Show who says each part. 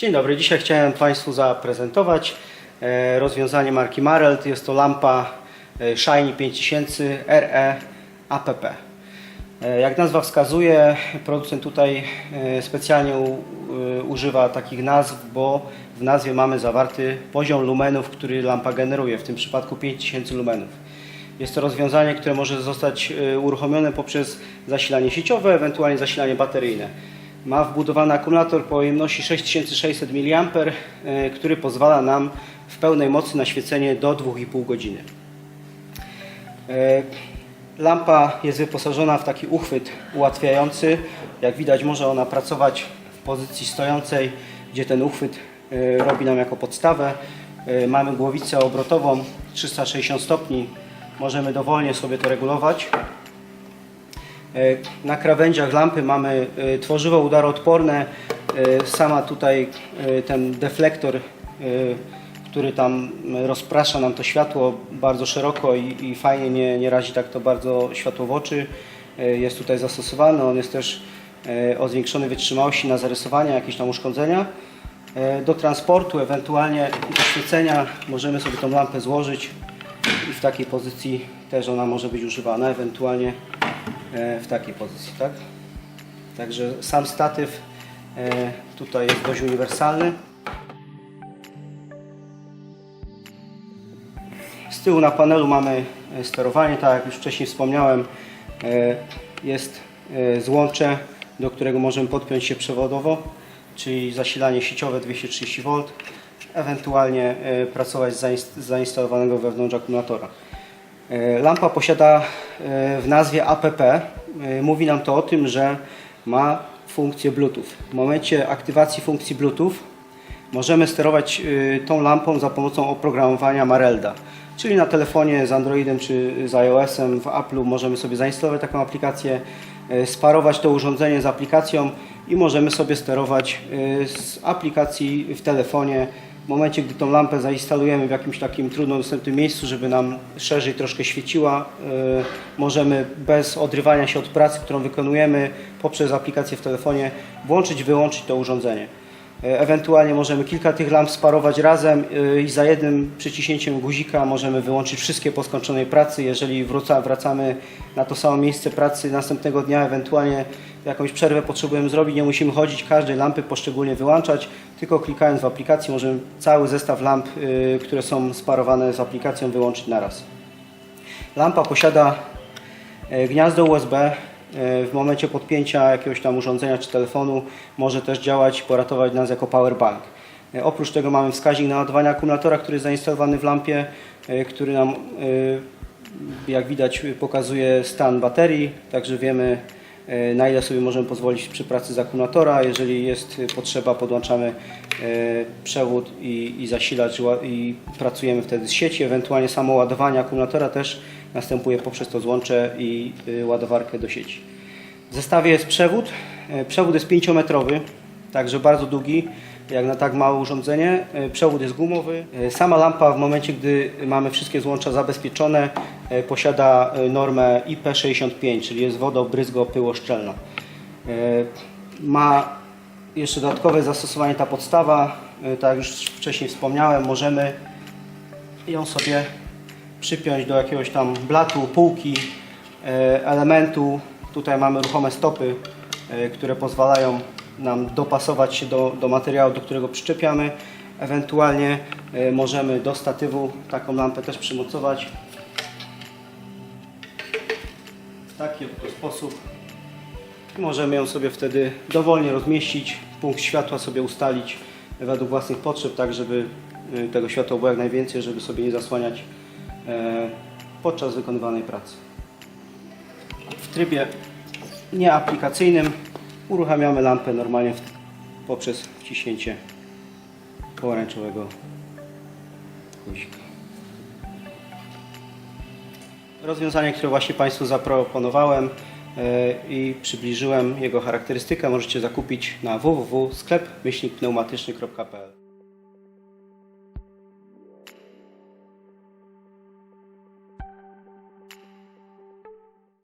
Speaker 1: Dzień dobry, dzisiaj chciałem Państwu zaprezentować e, rozwiązanie marki Marelt. Jest to lampa e, Shiny 5000 RE APP. Jak nazwa wskazuje, producent tutaj e, specjalnie używa takich nazw, bo w nazwie mamy zawarty poziom lumenów, który lampa generuje, w tym przypadku 5000 lumenów. Jest to rozwiązanie, które może zostać uruchomione poprzez zasilanie sieciowe, ewentualnie zasilanie bateryjne. Ma wbudowany akumulator pojemności 6600 mAh, e, który pozwala nam w pełnej mocy na świecenie do 2,5 godziny. E, Lampa jest wyposażona w taki uchwyt ułatwiający. Jak widać może ona pracować w pozycji stojącej, gdzie ten uchwyt e, robi nam jako podstawę. Mamy głowicę obrotową 360 stopni. Możemy dowolnie sobie to regulować. E, Na krawędziach lampy mamy e, tworzywo udaroodporne. E, Sama tutaj ten deflektor, który tam rozprasza nam to światło bardzo szeroko i, i fajnie nie, nie razi tak to bardzo światło w oczy. Jest tutaj zastosowany. On jest też o zwiększonej wytrzymałości na zarysowania, jakieś tam uszkodzenia. Do transportu, ewentualnie do świecenia możemy sobie tą lampę złożyć i w takiej pozycji też ona może być używana, ewentualnie w takiej pozycji, tak? Także sam statyw e, tutaj jest dość uniwersalny. Z tyłu na panelu mamy e, sterowanie, tak jak już wcześniej wspomniałem, e, jest e, złącze, do którego możemy podpiąć się przewodowo, czyli zasilanie sieciowe 230V, ewentualnie e, pracować z zainstalowanego wewnątrz akumulatora. E, Lampa posiada e, w nazwie APP. E, Mówi nam to o tym, że ma funkcję Bluetooth. W momencie aktywacji funkcji Bluetooth możemy sterować tą lampą za pomocą oprogramowania Marelda. Czyli na telefonie z Androidem czy z iOS-em w Apple'u możemy sobie zainstalować taką aplikację, sparować to urządzenie z aplikacją i możemy sobie sterować z aplikacji w telefonie. W momencie, gdy tą lampę zainstalujemy w jakimś takim trudno dostępnym miejscu, żeby nam szerzej troszkę świeciła, y, możemy bez odrywania się od pracy, którą wykonujemy poprzez aplikację w telefonie, włączyć, wyłączyć to urządzenie. E, Ewentualnie możemy kilka tych lamp sparować razem y, i za jednym przyciśnięciem guzika możemy wyłączyć wszystkie po skończonej pracy. Jeżeli wróca, wracamy na to samo miejsce pracy następnego dnia, ewentualnie jakąś przerwę potrzebujemy zrobić, nie musimy chodzić każdej lampy poszczególnie wyłączać, tylko klikając w aplikacji możemy cały zestaw lamp, y, które są sparowane z aplikacją wyłączyć naraz. Lampa posiada e, gniazdo USB. E, W momencie podpięcia jakiegoś tam urządzenia czy telefonu może też działać, poratować nas jako powerbank. E, Oprócz tego mamy wskaźnik naładowania akumulatora, który jest zainstalowany w lampie, e, który nam, jak widać, pokazuje stan baterii, także wiemy na ile sobie możemy pozwolić przy pracy z akumulatora. Jeżeli jest potrzeba, podłączamy e, przewód i, i zasilacz i pracujemy wtedy z sieci. Ewentualnie samo ładowanie akumulatora też następuje poprzez to złącze i y, ładowarkę do sieci. W zestawie jest przewód. E, Przewód jest 5-metrowy, także bardzo długi, jak na tak małe urządzenie. E, Przewód jest gumowy. E, Sama lampa w momencie, gdy mamy wszystkie złącza zabezpieczone, e, posiada normę IP65, czyli jest wodobryzgo-pyłoszczelna. E, Ma jeszcze dodatkowe zastosowanie ta podstawa, tak jak już wcześniej wspomniałem, możemy ją sobie przypiąć do jakiegoś tam blatu, półki, elementu. Tutaj mamy ruchome stopy, które pozwalają nam dopasować się do, do materiału, do którego przyczepiamy. Ewentualnie e, możemy do statywu taką lampę też przymocować w taki oto sposób. Możemy ją sobie wtedy dowolnie rozmieścić, punkt światła sobie ustalić według własnych potrzeb, tak żeby y, tego światła było jak najwięcej, żeby sobie nie zasłaniać e, podczas wykonywanej pracy. W trybie nieaplikacyjnym uruchamiamy lampę normalnie poprzez wciśnięcie pomarańczowego guzika. Rozwiązanie, które właśnie Państwu zaproponowałem e, i przybliżyłem jego charakterystykę możecie zakupić na www.sklep-pneumatyczny.pl